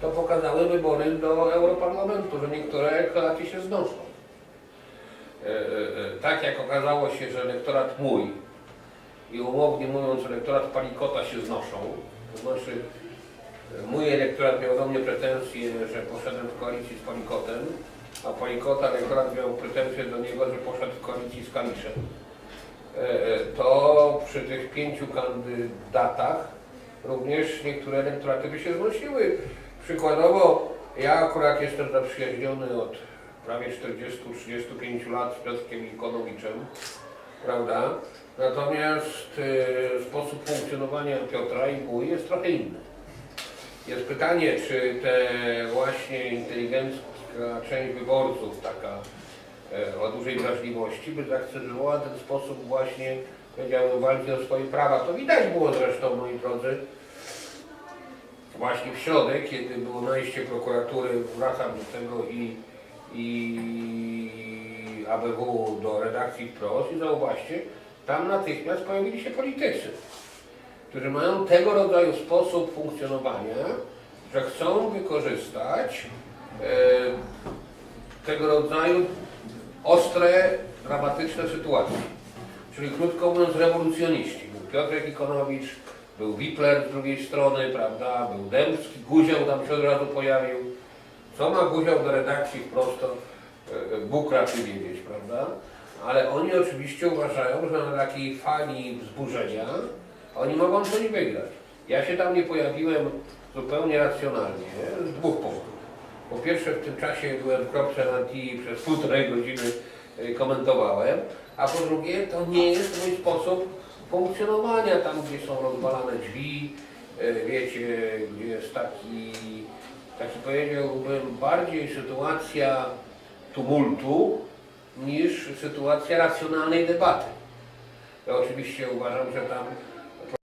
to pokazały wybory do Europarlamentu, że niektóre elektoraty się znoszą. E, e, e, Tak jak okazało się, że elektorat mój i umownie mówiąc elektorat Palikota się znoszą, to znaczy mój elektorat miał do mnie pretensje, że poszedłem w koalicji z Palikotem, a Palikota elektorat miał pretensje do niego, że poszedł w koalicji z Kaliszem. To przy tych pięciu kandydatach również niektóre elektoraty by się znosiły. Przykładowo ja akurat jestem zaprzyjaźniony od prawie 40-35 lat z Piotrkiem Ikonowiczem, prawda? Natomiast e, sposób funkcjonowania Piotra i mój jest trochę inny. Jest pytanie, czy te właśnie inteligencka część wyborców, taka e, o dużej wrażliwości, by zaakceptowała ten sposób właśnie, powiedziałbym, walki o swoje prawa. To widać było zresztą, moi drodzy, właśnie w środę, kiedy było najście prokuratury, wracam do tego i, i ABW do redakcji wprost i zauważcie, tam natychmiast pojawili się politycy, którzy mają tego rodzaju sposób funkcjonowania, że chcą wykorzystać e, tego rodzaju ostre, dramatyczne sytuacje. Czyli krótko mówiąc rewolucjoniści. Był Piotrek Ikonowicz, był Wipler z drugiej strony, prawda, był Dębski, Guział tam się od razu pojawił. Co ma Guział do redakcji wprost, to e, Bóg raczy wiedzieć, prawda? Ale oni oczywiście uważają, że na takiej fali wzburzenia oni mogą coś wygrać. Ja się tam nie pojawiłem zupełnie racjonalnie z dwóch powodów. Po pierwsze w tym czasie byłem w kropce na T i przez półtorej godziny y, komentowałem, a po drugie to nie jest mój sposób funkcjonowania tam, gdzie są rozwalane drzwi, y, wiecie, gdzie jest taki, taki powiedziałbym bardziej sytuacja tumultu niż sytuacja racjonalnej debaty. Ja oczywiście uważam, że tam